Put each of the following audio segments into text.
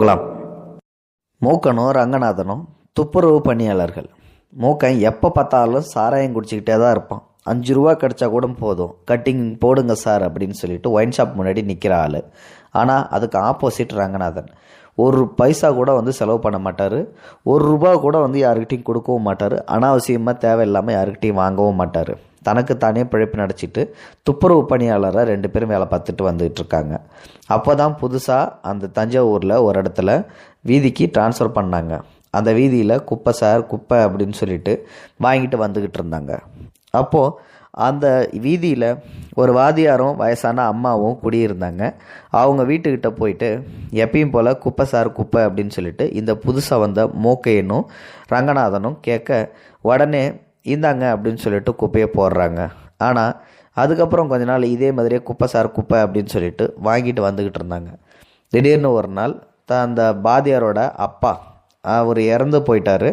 போகலாம். மூக்கனும் ரங்கநாதனும் துப்புரவு பணியாளர்கள். மூக்கன் எப்போ பார்த்தாலும் சாராயம் குடிச்சிக்கிட்டே தான் இருப்பான். அஞ்சு ரூபா கிடச்சா கூட போதும். கட்டிங் போடுங்க சார் அப்படின்னு சொல்லிட்டு ஒயின் ஷாப் முன்னாடி நிற்கிற ஆள். ஆனால் அதுக்கு ஆப்போசிட் ரங்கநாதன். ஒரு பைசா கூட வந்து செலவு பண்ண மாட்டார். ஒரு ரூபா கூட வந்து யாருக்கிட்டையும் கொடுக்கவும் மாட்டார். அனாவசியமாக தேவையில்லாமல் யாருக்கிட்டையும் வாங்கவும் மாட்டார். தனக்கு தானே பிழைப்பு நடிச்சிட்டு துப்புரவு பணியாளராக ரெண்டு பேரும் வேலை பார்த்துட்டு வந்துகிட்டு இருக்காங்க அப்போ தான் புதுசாக அந்த தஞ்சாவூரில் ஒரு இடத்துல வீதிக்கு ட்ரான்ஸ்ஃபர் பண்ணாங்க. அந்த வீதியில் குப்பை சார் குப்பை அப்படின்னு சொல்லிட்டு வாங்கிட்டு வந்துக்கிட்டு இருந்தாங்க அப்போது அந்த வீதியில் ஒரு வாதியாரும் வயசான அம்மாவும் குடியிருந்தாங்க. அவங்க வீட்டுக்கிட்ட போயிட்டு எப்பயும் போல் குப்பை சார் குப்பை அப்படின்னு சொல்லிட்டு இந்த புதுசாக வந்த மூக்கையனும் ரங்கநாதனும் கேட்க உடனே இந்தாங்க அப்படின்னு சொல்லிட்டு குப்பையை போடுறாங்க. ஆனால் அதுக்கப்புறம் கொஞ்ச நாள் இதே மாதிரியே குப்பை சார் குப்பை அப்படின்னு சொல்லிட்டு வாங்கிட்டு வந்துக்கிட்டு இருந்தாங்க. திடீர்னு ஒரு நாள் த அந்த பாதியாரோட அப்பா அவர் இறந்து போயிட்டார்.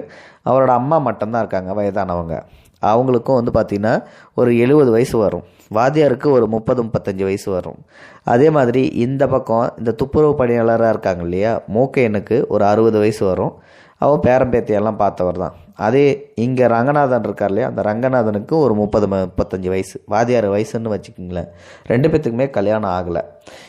அவரோட அம்மா மட்டும்தான் இருக்காங்க வயதானவங்க. அவங்களுக்கும் வந்து பார்த்திங்கன்னா ஒரு எழுபது வயசு வரும். வாத்தியாருக்கு ஒரு முப்பது முப்பத்தஞ்சு வயசு வரும். அதே மாதிரி இந்த பக்கம் இந்த துப்புரவு பணியாளராக இருக்காங்க இல்லையா மூக்கையனுக்கு ஒரு அறுபது வயசு வரும். அவன் பேரம்பேத்தியெல்லாம் பார்த்தவர் தான். அதே இங்கே ரங்கநாதன் இருக்கார் இல்லையா? அந்த ரங்கநாதனுக்கு ஒரு முப்பது முப்பத்தஞ்சு வயசு வாதியார் வயசுன்னு வச்சுக்கோங்களேன். ரெண்டு பேத்துக்குமே கல்யாணம் ஆகலை.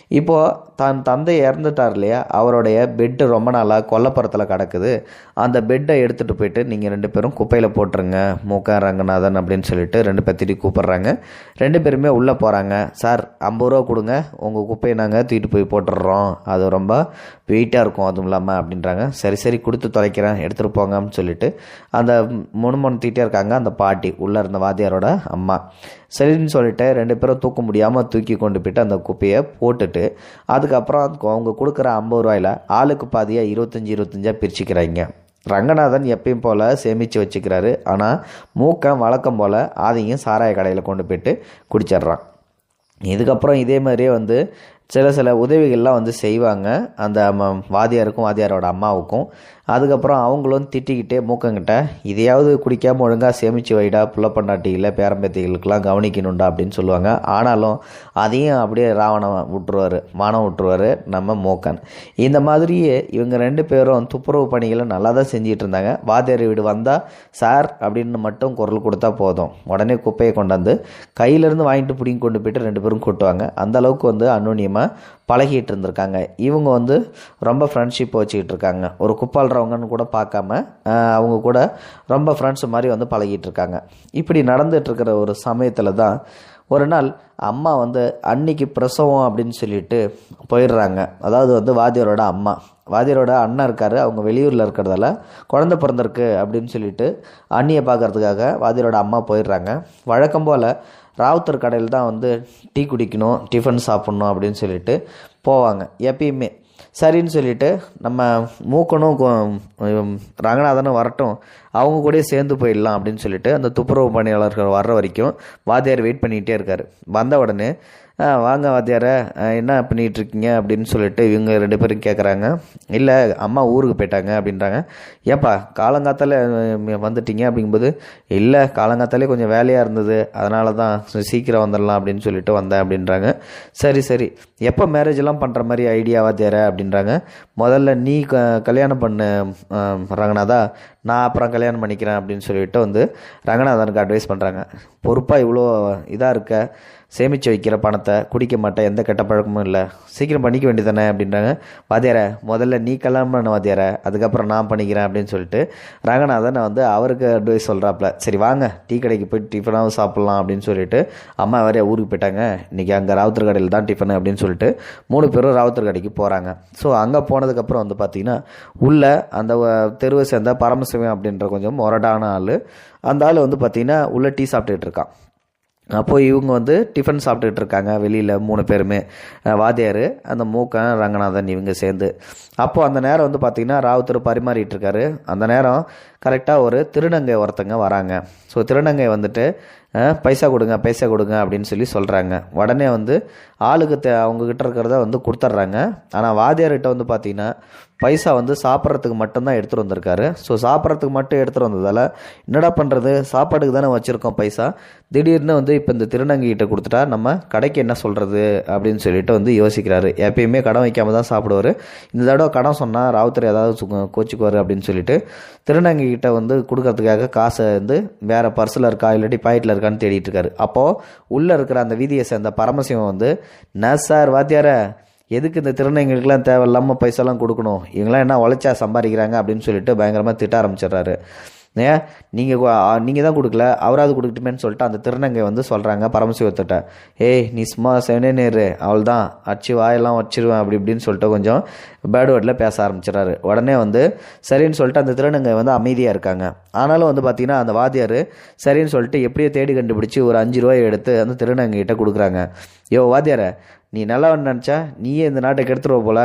இப்போது தன் தந்தை இறந்துட்டார் இல்லையா? அவருடைய பெட்டு ரொம்ப நாளாக கொல்லப்புறத்தில் கிடக்குது. அந்த பெட்டை எடுத்துகிட்டு போயிட்டு நீங்கள் ரெண்டு பேரும் குப்பையில் போட்டுருங்க. மூக்க ரங்கநாதன் அப்படின்னு சொல்லிட்டு ரெண்டு பேர்த்திட்டி கூப்பிட்றாங்க. ரெண்டு பேருமே உள்ளே போகிறாங்க சார் ஐம்பது ரூபா கொடுங்க. உங்கள் குப்பையை நாங்கள் தூக்கிட்டு போய் போட்டுடுறோம். அது ரொம்ப வெயிட்டாக இருக்கும். அதுவும் இல்லாமல் அப்படின்றாங்க. சரி சரி கொடுத்து தொலைக்கிறேன். எடுத்துகிட்டு போங்கன்னு சொல்லிட்டு அந்த முணுமுணுத்திட்டே இருக்காங்க அந்த பாட்டி உள்ளே இருந்த வாத்தியாரோட அம்மா. சரின்னு சொல்லிட்டு ரெண்டு பேரும் தூக்க முடியாமல் தூக்கி கொண்டு போயிட்டு அந்த குப்பையை போட்டுட்டு அதுக்கப்புறம் அவங்க கொடுக்குற ஐம்பது ரூபாயில் ஆளுக்கு பாதியாக இருபத்தஞ்சி இருபத்தஞ்சாக பிரிச்சுக்கிறாங்க. ரங்கநாதன் எப்பயும் போல் சேமித்து வச்சுக்கிறாரு. ஆனால் மூக்கம் வழக்கம் போல் அதையும் சாராய கடையில் கொண்டு போயிட்டு குடிச்சிட்றான். இதுக்கப்புறம் இதே மாதிரியே வந்து சில சில உதவிகள்லாம் வந்து செய்வாங்க. அந்த வாதியாருக்கும் வாத்தியாருக்கும் அம்மாவுக்கும். அதுக்கப்புறம் அவங்களும் திட்டிக்கிட்டே மூக்கங்கிட்ட இதையாவது குடிக்காமல் ஒழுங்காக சேமித்து வைடா புள்ள பண்ணாட்டிகளை பேரம்பேத்திகளுக்கெல்லாம் கவனிக்கணும்டா அப்படின்னு சொல்லுவாங்க. ஆனாலும் அதையும் அப்படியே ராவணம் விட்டுருவார் மானம் விட்டுருவார் நம்ம மூக்கன். இந்த மாதிரியே இவங்க ரெண்டு பேரும் துப்புரவு பணிகளை நல்லா தான் செஞ்சிட்டு இருந்தாங்க. வாத்தியார் வீடு வந்தால் சார் அப்படின்னு மட்டும் குரல் கொடுத்தா போதும். உடனே குப்பையை கொண்டாந்து கையிலேருந்து வாங்கிட்டு பிடிங்கி கொண்டு போயிட்டு ரெண்டு பேரும் கொட்டுவாங்க. அந்த அளவுக்கு வந்து அந்நுண்ணியமாக பழகிட்டு இருந்திருக்காங்க. இவங்க வந்து ரொம்ப ஃப்ரெண்ட்ஷிப் வச்சுக்கிட்டு இருக்காங்க. ஒரு குப்பாள்றவங்கன்னு கூட பார்க்காம அவங்க கூட ரொம்ப ஃப்ரெண்ட்ஸ் மாதிரி வந்து பழகிட்டு இருக்காங்க இப்படி நடந்துட்டு இருக்கிற ஒரு சமயத்தில் தான் ஒரு நாள் அம்மா வந்து அன்னைக்கு பிரசவம் அப்படின்னு சொல்லிட்டு போயிடுறாங்க. அதாவது வந்து வாத்தியாரோட அம்மா. வாதியரோட அண்ணன் இருக்கார் அவங்க வெளியூரில் இருக்கிறதால குழந்த பிறந்திருக்கு அப்படின்னு சொல்லிட்டு அண்ணியை பார்க்கறதுக்காக வாதியரோட அம்மா போயிடுறாங்க. வழக்கம் போல் ராவுத்தர் கடையில் தான் வந்து டீ குடிக்கணும் டிஃபன் சாப்பிட்ணும் அப்படின்னு சொல்லிட்டு போவாங்க. எப்பயுமே சரின்னு சொல்லிட்டு நம்ம மூக்கனும் ரங்கநாதனும் வரட்டும். அவங்க கூடயே சேர்ந்து போயிடலாம் அப்படின்னு சொல்லிட்டு அந்த துப்புரவு பணியாளர்கள் வர்ற வரைக்கும் வாத்தியார் வெயிட் பண்ணிகிட்டே இருக்கார். வந்த உடனே வாங்க வாத்தியார என்ன பண்ணிகிட்டு இருக்கீங்க? அப்படின்னு சொல்லிட்டு இவங்க ரெண்டு பேரும் கேட்குறாங்க இல்லை அம்மா ஊருக்கு போயிட்டாங்க அப்படின்றாங்க. ஏப்பா காலங்காத்தால வந்துட்டீங்க? அப்படிங்கும்போது இல்லை காலங்காத்தாலே கொஞ்சம் வேலையாக இருந்தது. அதனால தான் சீக்கிரம் வந்துடலாம் அப்படின்னு சொல்லிட்டு வந்தேன் அப்படின்றாங்க. சரி சரி. எப்போ மேரேஜ்லாம் பண்ணுற மாதிரி ஐடியாவாக தேர அப்படின்றாங்க. முதல்ல நீ க கல்யாணம் பண்ணு ரங்கநாதா நான் அப்புறம் கல்யாணம் பண்ணிக்கிறேன் அப்படின்னு சொல்லிட்டு வந்து ரங்கநாதனுக்கு அட்வைஸ் பண்ணுறாங்க பொறுப்பாக இவ்வளோ இதாக இருக்க சேமித்து வைக்கிற பணத்தை குடிக்க மாட்டேன் எந்த கெட்ட பழக்கமும் இல்லை சீக்கிரம் பண்ணிக்க வேண்டியதானே அப்படின்றாங்க. வாத்தியார முதல்ல நீ கல்யாணம் பண்ண வாத்தியார அதுக்கப்புறம் நான் பண்ணிக்கிறேன் அப்படின்னு சொல்லிட்டு ரங்கநாதன் வந்து அவருக்கு அட்வைஸ் சொல்கிறாப்புல சரி வாங்க டீ கடைக்கு போய் டிஃபனாகவும் சாப்பிட்லாம் அப்படின்னு சொல்லிட்டு அம்மா வேறையா ஊருக்கு போயிட்டாங்க. இன்றைக்கி அங்கே ராவுத்தர் கடையில் தான் டிஃபனு அப்படின்னு சொல்லிட்டு மூணு பேரும் ராவுத்தர் கடைக்கு போகிறாங்க ஸோ அங்கே போனதுக்கப்புறம் வந்து பார்த்திங்கன்னா உள்ளே அந்த தெருவை சேர்ந்த பரமசிவம் அப்படின்ற கொஞ்சம் முரடான ஆள் அந்த ஆள் வந்து பார்த்திங்கன்னா உள்ளே டீ சாப்பிட்டுட்டு இருக்கான். அப்போது இவங்க வந்து டிஃபன் சாப்பிட்டுட்டு இருக்காங்க வெளியில் மூணு பேருமே. வாத்தியார் அந்த மூக்கன் ரங்கநாதன் இவங்க சேர்ந்து. அப்போது அந்த நேரம் வந்து பார்த்திங்கன்னா ராவுத்தர் பரிமாறிட்டு இருக்காரு. அந்த நேரம் கரெக்டாக ஒரு திருநங்கை ஒருத்தங்க வராங்க. ஸோ திருநங்கை வந்துட்டு பைசா கொடுங்க பைசா கொடுங்க அப்படின்னு சொல்லி சொல்கிறாங்க உடனே வந்து ஆளுக்கு தே அவங்கக்கிட்ட இருக்கிறத வந்து கொடுத்துட்றாங்க ஆனால் வாத்தியார்கிட்ட வந்து பார்த்தீங்கன்னா பைசா வந்து சாப்பிட்றதுக்கு மட்டும்தான் எடுத்துகிட்டு வந்திருக்காரு. ஸோ சாப்பிட்றதுக்கு மட்டும் எடுத்துகிட்டு வந்ததால் என்னடா பண்ணுறது சாப்பாட்டுக்கு தானே வச்சுருக்கோம் பைசா. திடீர்னு வந்து இப்போ இந்த திருநங்கைகிட்ட கொடுத்துட்டா நம்ம கடைக்கு என்ன சொல்கிறது அப்படின்னு சொல்லிட்டு வந்து யோசிக்கிறாரு. எப்பயுமே கடன் வைக்காம தான் சாப்பிடுவார். இந்த தடவை கடன் சொன்னால் ராவுத்தர் ஏதாவது கோச்சிக்குவார் அப்படின்னு சொல்லிட்டு திருநங்கைகிட்ட வந்து கொடுக்கறதுக்காக காசை வந்து வேறு பர்ஸில் இருக்கா இல்லாட்டி பாக்கெட்டில் இருக்கான்னு தேடிட்டு இருக்காரு அப்போது உள்ளே இருக்கிற அந்த வீதியை சேர்ந்த பரமசிவம் வந்து ந சார் வாத்தியார எதுக்கு இந்த திருநங்கைகளுக்கெல்லாம் தேவையில்லாமல் பைசாலாம் கொடுக்கணும்? இவங்களாம் என்ன உழைச்சா சம்பாதிக்கிறாங்க? அப்படின்னு சொல்லிட்டு பயங்கரமாக திட்ட ஆரம்பிச்சிடுறாரு. ஏன்? நீங்கள் நீங்கள் தான் கொடுக்கல அவராவது கொடுக்கட்டுமேன்னு சொல்லிட்டு அந்த திருநங்கை வந்து சொல்கிறாங்க பரமசிவத்திட்ட. ஏய் நீ சும்மா செவனே நேரு அவள் தான் அச்சு வாயெல்லாம் வச்சிருவேன் அப்படி இப்படின்னு சொல்லிட்டு கொஞ்சம் பேட் வேர்டில் பேச ஆரம்பிச்சிடறாரு. உடனே வந்து சரின்னு சொல்லிட்டு அந்த திருநங்கை வந்து அமைதியாக இருக்காங்க. ஆனாலும் வந்து பார்த்தீங்கன்னா அந்த வாத்தியார் சரின்னு சொல்லிட்டு எப்படியோ தேடி கண்டுபிடிச்சி ஒரு அஞ்சு ரூபாய் எடுத்து அந்த திருநங்கைகிட்ட கொடுக்குறாங்க. யோ வாத்தியார நீ நல்லா நினச்சா? நீயே இந்த நாட்டை கெடுத்துருவ போல.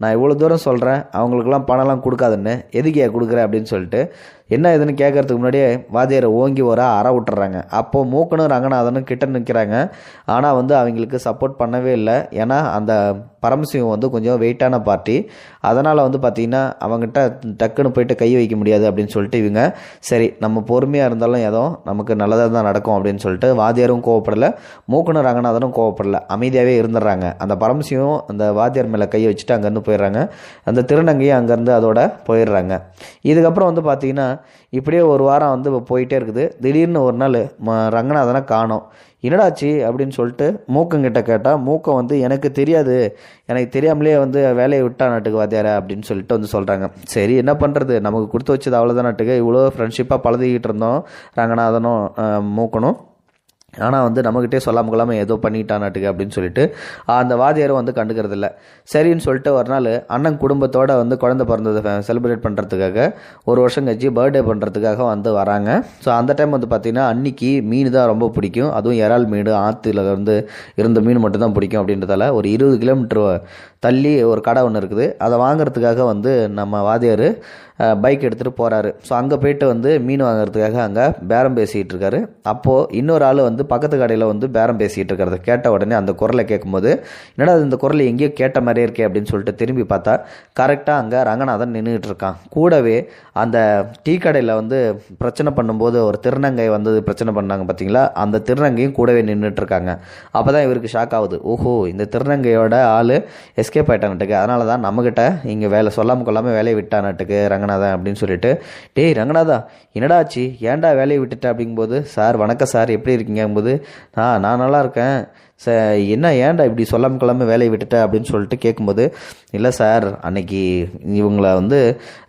நான் இவ்வளோ தூரம் சொல்கிறேன் அவங்களுக்குலாம் பணம்லாம் கொடுக்காதுன்னு எதுக்கு கொடுக்குறேன் கொடுக்குற அப்படின்னு சொல்லிட்டு என்ன இதுன்னு கேட்கறதுக்கு முன்னாடியே வாத்தியாரை ஓங்கி வர அற விட்டுறாங்க. அப்போது மூக்கனும் ரங்கநாதனும் கிட்ட நிற்கிறாங்க ஆனால் வந்து அவங்களுக்கு சப்போர்ட் பண்ணவே இல்லை. ஏன்னா அந்த பரமசிவம் வந்து கொஞ்சம் வெயிட்டான பார்ட்டி அதனால் வந்து பார்த்திங்கன்னா அவங்ககிட்ட டக்குன்னு போயிட்டு கை வைக்க முடியாது அப்படின்னு சொல்லிட்டு இவங்க சரி நம்ம பொறுமையாக இருந்தாலும் ஏதோ நமக்கு நல்லதாக தான் நடக்கும் அப்படின்னு சொல்லிட்டு வாத்தியாரும் கோவப்படலை மூக்கனும் ரங்கநாதனும் கோவப்படலை. அமைதியாகவே இருந்துடுறாங்க. அந்த பரமசிவம் அந்த வாத்தியார் மேலே கையை வச்சுட்டு அங்கேருந்து போயிடுறாங்க. அந்த திருநங்கையும் அங்கேருந்து அதோட போயிடுறாங்க. இதுக்கப்புறம் வந்து பார்த்திங்கன்னா இப்படியே ஒரு வாரம் வந்து போயிட்டே இருக்குது. திடீர்னு ஒரு நாள் ம ரங்கநாதனை காணோம். என்னடாச்சு அப்படின்னு சொல்லிட்டு மூக்கங்கிட்ட கேட்டால் மூக்கம் வந்து எனக்கு தெரியாது. எனக்கு தெரியாமலே வந்து வேலையை விட்டா நாட்டுக்கு வாத்தியார அப்படின்னு சொல்லிட்டு வந்து சொல்கிறாங்க சரி என்ன பண்ணுறது நமக்கு கொடுத்து வச்சது அவ்வளோதான் நாட்டுக்கு. இவ்வளோ ஃப்ரெண்ட்ஷிப்பாக பழகிக்கிட்டு இருந்தோம். ரங்கநாதனும் மூக்கணும் ஆனால் வந்து நம்மக்கிட்டே சொல்லாமல் கொள்ளாமல் ஏதோ பண்ணிட்டானாட்டுக்கு அப்படின்னு சொல்லிட்டு அந்த வாதியாரும் வந்து கண்டுக்கிறதில்ல. சரின்னு சொல்லிட்டு ஒரு நாள் அண்ணன் குடும்பத்தோடு வந்து குழந்தை பிறந்ததை செலிப்ரேட் பண்ணுறதுக்காக ஒரு வருஷம் கழிச்சு பர்த்டே பண்ணுறதுக்காக வந்து வராங்க. ஸோ அந்த டைம் வந்து பார்த்திங்கன்னா அன்னைக்கு மீன் தான் ரொம்ப பிடிக்கும். அதுவும் இறால் மீன் ஆற்றுல வந்து இருந்த மீன் மட்டும்தான் பிடிக்கும் அப்படின்றதால ஒரு இருபது கிலோமீட்டர் தள்ளி ஒரு கடை ஒன்று இருக்குது. அதை வாங்குறதுக்காக வந்து நம்ம வாத்தியார் பைக் எடுத்துகிட்டு போகிறாரு ஸோ அங்கே போயிட்டு வந்து மீன் வாங்குறதுக்காக அங்கே பேரம் பேசிகிட்டு இருக்காரு. அப்போது இன்னொரு ஆள் வந்து பக்கத்து கடையில் வந்து பேரம் பேசிகிட்டு இருக்கிறத கேட்ட உடனே அந்த குரலை கேட்கும்போது என்னடா இந்த குரலை எங்கேயோ கேட்ட மாதிரியே இருக்கே அப்படின்னு சொல்லிட்டு திரும்பி பார்த்தா கரெக்டாக அங்கே ரங்கநாதன் நின்றுட்டு இருக்கான். கூடவே அந்த டீ கடையில் வந்து பிரச்சனை பண்ணும்போது ஒரு திருநங்கை வந்து பிரச்சனை பண்ணாங்க பார்த்தீங்களா அந்த திருநங்கையும் கூடவே நின்றுட்டு இருக்காங்க. அப்போ தான் இவருக்கு ஷாக் ஆகுது. ஓஹோ இந்த திருநங்கையோட ஆள் எஸ்கேப் ஆகிட்டான்ட்டுக்கு அதனால தான் நம்மக்கிட்ட இங்கே வேலை சொல்லாமல் கொள்ளாமல் வேலையை விட்டானட்டுக்கு ரங்கநாதன் அப்படின்னு சொல்லிட்டு டேய் ரங்கநாதா என்னடா ஆச்சு? ஏன்டா வேலையை விட்டுட்ட? அப்படிங்கும்போது சார் வணக்கம் சார். எப்படி இருக்கீங்க? நான் நான் நல்லா இருக்கேன். ச என்ன ஏன்டா இப்படி சொல்லாமல் கிளம்ப வேலையை விட்டுட்ட? அப்படின்னு சொல்லிட்டு கேட்கும்போது இல்லை சார் அன்னைக்கு இவங்கள வந்து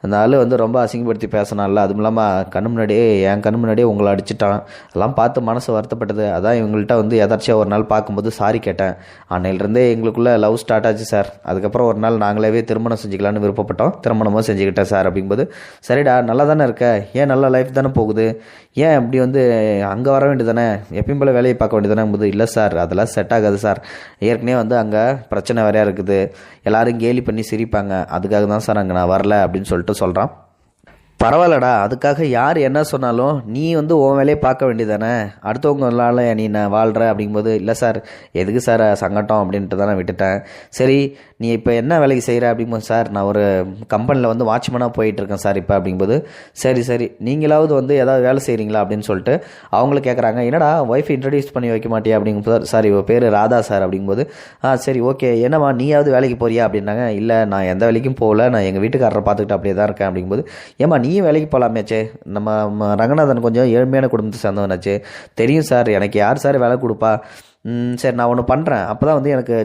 அந்த ஆள் வந்து ரொம்ப அசிங்கப்படுத்தி பேசினால அதுவும் இல்லாமல் கண்ணு முன்னாடியே என் கண்ணு முன்னாடியே உங்களை அடிச்சிட்டான். அதெல்லாம் பார்த்து மனசு வருத்தப்பட்டது. அதான் இவங்கள்ட்ட வந்து எதாச்சியாக ஒரு நாள் பார்க்கும்போது சாரி கேட்டேன். அன்னையிலேருந்தே எங்களுக்குள்ளே லவ் ஸ்டார்ட் ஆச்சு சார். அதுக்கப்புறம் ஒரு நாள் நாங்களாவே திருமணம் செஞ்சுக்கலான்னு விருப்பப்பட்டோம். திருமணமும் செஞ்சுக்கிட்டேன் சார். அப்படிங்கும்போது சரிடா நல்லா தானே இருக்க? ஏன் நல்ல லைஃப் தானே போகுது? ஏன் அப்படி வந்து அங்கே வர வேண்டியதானே எப்பயும் போல் வேலையை பார்க்க வேண்டியதானே இல்லை சார் அதெல்லாம் செட் ஆகாது சார். ஏற்கனவே வந்து அங்கே பிரச்சனை வேறையா இருக்குது. எல்லோரும் கேலி பண்ணி சிரிப்பாங்க. அதுக்காக தான் சார் அங்கே நான் வரல அப்படின்னு சொல்லிட்டு சொல்கிறான் பரவாயில்லடா அதுக்காக யார் என்ன சொன்னாலும் நீ வந்து உன் வேலையை பார்க்க வேண்டியதானே அடுத்தவங்களால நீ நான் வாழ்கிற அப்படிங்கும்போது இல்லை சார் எதுக்கு சார் சங்கட்டம் அப்படின்ட்டு தான் நான் விட்டுட்டேன். சரி நீ இப்போ என்ன வேலைக்கு செய்கிற அப்படிங்கும்போது சார் நான் ஒரு கம்பெனியில் வந்து வாட்ச்மேனாக போயிட்டுருக்கேன் சார் இப்போ அப்படிங்கும்போது. சரி சரி நீங்களாவது வந்து ஏதாவது வேலை செய்கிறீங்களா அப்படின்னு சொல்லிட்டு அவங்கள கேட்குறாங்க என்னடா ஒய்ஃப் இன்ட்ரடியூஸ் பண்ணி வைக்க மாட்டியா? அப்படிங்கும்போது சார் இவ பேர் ராதா சார் அப்படிங்கும்போது ஆ சரி ஓகே என்னம்மா நீயாவது வேலைக்கு போறியா? அப்படின்னாங்க. இல்லை நான் எந்த வேலைக்கும் போகல நான் எங்கள் வீட்டுக்காரரை பார்த்துக்கிட்டு அப்படியே தான் இருக்கேன். அப்படிங்கும்போது ஏம்மா நீயும் வேலைக்கு போகலாமேச்சே நம்ம ரங்கநாதன் கொஞ்சம் ஏழ்மையான குடும்பத்தை சேர்ந்தவனாச்சே தெரியும் சார் எனக்கு யார் சார் வேலை கொடுப்பா? சரி நான் ஒன்று பண்ணுறேன் அப்போ தான் வந்து எனக்கு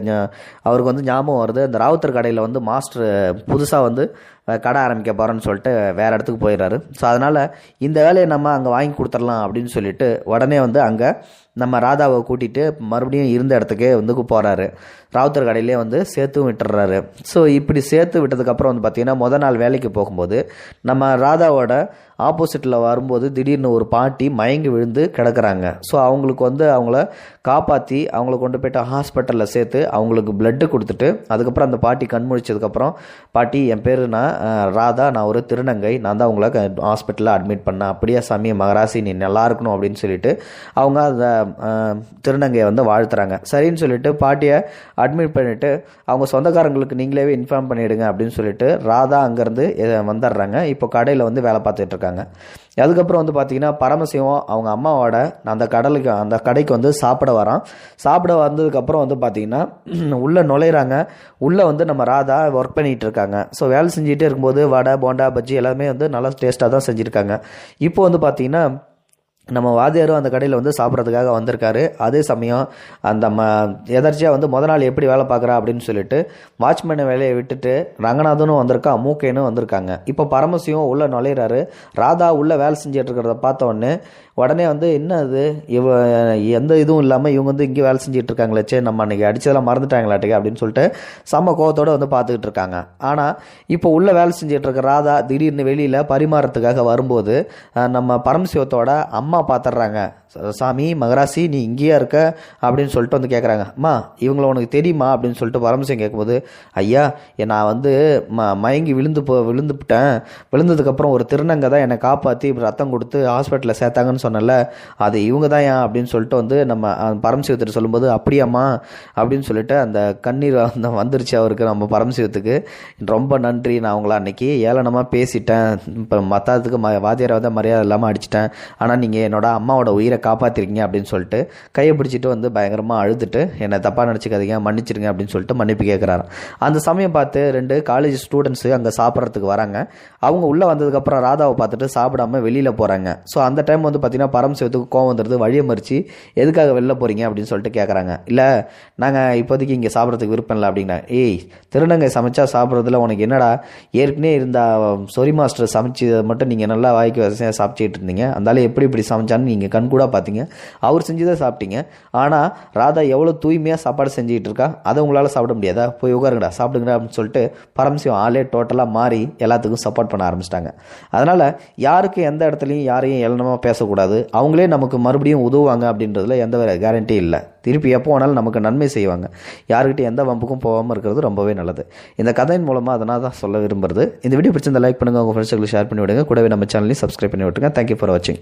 அவருக்கு வந்து ஞாபகம் வருது அந்த ராவுத்தர் கடையில் வந்து மாஸ்டர் புதுசாக வந்து கடை ஆரம்பிக்க போகிறோன்னு சொல்லிட்டு வேறு இடத்துக்கு போயிடுறாரு. ஸோ அதனால் இந்த வேலையை நம்ம அங்கே வாங்கி கொடுத்துடலாம் அப்படின்னு சொல்லிட்டு உடனே வந்து அங்கே நம்ம ராதாவை கூட்டிகிட்டு மறுபடியும் இருந்த இடத்துக்கே வந்து போகிறாரு ராவுத்தர் கடையிலே வந்து சேர்த்தும் விட்டுறாரு ஸோ இப்படி சேர்த்து விட்டதுக்கப்புறம் வந்து பார்த்திங்கன்னா முத நாள் வேலைக்கு போகும்போது நம்ம ராதாவோட ஆப்போசிட்டில் வரும்போது திடீர்னு ஒரு பாட்டி மயங்கி விழுந்து கிடக்குறாங்க. ஸோ அவங்களுக்கு வந்து அவங்கள காப்பாற்றி அவங்கள கொண்டு போய்ட்டு ஹாஸ்பிட்டலில் சேர்த்து அவங்களுக்கு பிளட்டு கொடுத்துட்டு அதுக்கப்புறம் அந்த பாட்டி கண் முழிச்சதுக்கப்புறம் பாட்டி என் பேர் நான் ராதா நான் ஒரு திருநங்கை. நான் தான் உங்களை ஹாஸ்பிட்டலில் அட்மிட் பண்ணேன். அப்படியே சாமி மகராசி நீ நல்லா இருக்கணும் அப்படின்னு சொல்லிட்டு அவங்க அந்த திருநங்கையை வந்து வாழ்த்துறாங்க. சரின்னு சொல்லிட்டு பாட்டியை அட்மிட் பண்ணிவிட்டு அவங்க சொந்தக்காரங்களுக்கு நீங்களே இன்ஃபார்ம் பண்ணிவிடுங்க அப்படின்னு சொல்லிட்டு ராதா அங்கேருந்து வந்துடுறாங்க. இப்போ கடையில் வந்து வேலை பார்த்துட்ருக்காங்க அதுக்கப்புறம் வந்து பார்த்தீங்கன்னா பரமசிவம் அவங்க அம்மாவோட அந்த கடலுக்கு அந்த கடைக்கு வந்து சாப்பிட வரான். சாப்பிட வந்ததுக்கப்புறம் வந்து பார்த்தீங்கன்னா உள்ளே நுழையிறாங்க. உள்ளே வந்து நம்ம ராதா ஒர்க் பண்ணிகிட்டு இருக்காங்க. ஸோ வேலை செஞ்சுட்டே இருக்கும்போது வடை போண்டா பஜ்ஜி எல்லாமே வந்து நல்லா டேஸ்ட்டாக தான் செஞ்சுருக்காங்க. இப்போ வந்து பார்த்தீங்கன்னா நம்ம வாத்தியாரும் அந்த கடையில் வந்து சாப்பிட்றதுக்காக வந்திருக்காரு. அதே சமயம் அந்த ம எதர்ச்சியாக வந்து முத நாள் எப்படி வேலை பார்க்குறா அப்படின்னு சொல்லிட்டு வாட்ச்மேனை வேலையை விட்டுட்டு ரங்கநாதனும் வந்திருக்கா மூக்கேனும் வந்திருக்காங்க. இப்போ பரமசிவம் உள்ளே நுழையிறாரு. ராதா உள்ளே வேலை செஞ்சுட்டு இருக்கிறத உடனே வந்து என்ன அது இவ எந்த இதுவும் இல்லாமல் இவங்க வந்து இங்கே வேலை செஞ்சுட்டு இருக்காங்களே சே நம்ம அன்றைக்கி அடித்ததெல்லாம் மறந்துட்டாங்களாட்டுக்கு அப்படின்னு சொல்லிட்டு செம்ம கோவத்தோடு வந்து பார்த்துக்கிட்டு இருக்காங்க. ஆனால் இப்போ உள்ளே வேலை செஞ்சுட்டு இருக்க ராதா திடீர்னு வெளியில் பரிமாறத்துக்காக வரும்போது நம்ம பரமசிவத்தோட அம்மா பார்த்துட்றாங்க சாமி மகராசி நீ இங்கேயா இருக்க அப்படின்னு சொல்லிட்டு வந்து கேட்குறாங்க அம்மா இவங்கள உனக்கு தெரியுமா அப்படின்னு சொல்லிட்டு பரமசிவம் கேட்கும்போது ஐயா நான் வந்து ம மயங்கி விழுந்து போ விழுந்துவிட்டேன் விழுந்ததுக்கப்புறம் ஒரு திருநங்கை தான் என்னை காப்பாற்றி ரத்தம் கொடுத்து ஹாஸ்பிட்டலில் சேர்த்தாங்கன்னு சொன்னல அது இவங்க தான் ஏன் அப்படின்னு சொல்லிட்டு வந்து நம்ம பரமசிவத்திட்ட சொல்லும்போது அப்படியாம்மா அப்படின்னு சொல்லிட்டு அந்த கண்ணீர் அந்த வந்துருச்சு அவருக்கு நம்ம பரமசிவத்துக்கு. ரொம்ப நன்றி நான் உங்களை அன்னைக்கு ஏளனமாக பேசிட்டேன். இப்போ மற்றதுக்கு ம வாத்தியாரை வந்து மரியாதை இல்லாமல் அடிச்சிட்டேன். ஆனால் நீங்கள் என்னோட அம்மாவோட உயிரை காப்பாற்றிருக்கீங்க அப்படின்னு சொல்லிட்டு கையை பிடிச்சிட்டு வந்து பயங்கரமாக அழுதுட்டு என்னை தப்பாக நினச்சிக்காதீங்க மன்னிச்சிருங்க அப்படின்னு சொல்லிட்டு மன்னிப்பு கேட்குறாரு அந்த சமயம் பார்த்து ரெண்டு காலேஜ் ஸ்டூடெண்ட்ஸு அங்கே சாப்பிட்றதுக்கு வராங்க. அவங்க உள்ளே வந்ததுக்கப்புறம் ராதாவை பார்த்துட்டு சாப்பிடாம வெளியில் போகிறாங்க ஸோ அந்த டைம் வந்து பார்த்தீங்கன்னா பரமசிவத்துக்கு கோவம் வந்துடுது வழியை மறித்து எதுக்காக வெளில போகிறீங்க அப்படின்னு சொல்லிட்டு கேட்குறாங்க இல்லை நாங்கள் இப்போதைக்கு இங்கே சாப்பிட்றதுக்கு விருப்பம் இல்லை அப்படின்னா ஏய் திருநங்கை சமைச்சா சாப்பிட்றதுல உனக்கு என்னடா ஏற்கனவே இருந்த சொரி மாஸ்டர் சமைச்சதை மட்டும் நீங்கள் நல்லா வாய்க்கு வசதியாக சாப்பிட்டுட்டு இருந்தீங்க. அந்தால எப்படி இப்படி சமைச்சான்னு நீங்கள் கண்கூடாக பார்த்தீங்க. அவர் செஞ்சுதான் சாப்பிட்டீங்க. ஆனால் ராதா எவ்வளோ தூய்மையாக சாப்பாடு செஞ்சுக்கிட்டு இருக்கா? அதை உங்களால் சாப்பிட முடியாதா? போய் உட்காருங்கடா சாப்பிடுங்கடா அப்படின்னு சொல்லிட்டு பரமசிவம் ஆளே டோட்டலாக மாறி எல்லாத்துக்கும் சப்போர்ட் பண்ண ஆரம்பிச்சிட்டாங்க. அதனால் யாருக்கு எந்த இடத்துலையும் யாரையும் ஏளனமாக பேசக்கூடாது. அவங்களே நமக்கு மறுபடியும் உதவுவாங்க அப்படின்றதுல எந்த கேரண்டி இல்லை. திருப்பி எப்போ வேணாலும் நமக்கு நன்மை செய்வாங்க. யாருக்கிட்ட எந்த வம்புக்கும் போகாமல் இருக்கிறது ரொம்பவே நல்லது. இந்த கதையின் மூலமாக அதனால் தான் சொல்ல விரும்புறது. இந்த வீடியோ பிடிச்சிருந்த லைக் பண்ணுங்கள் உங்கள் ஃப்ரெண்ட்ஸுக்கு ஷேர் பண்ணி விடுங்க. கூடவே நம்ம சேனலையும் சப்ஸ்கிரைப் பண்ணி விட்டுருங்க. தேங்க்யூ ஃபார் வாட்சிங்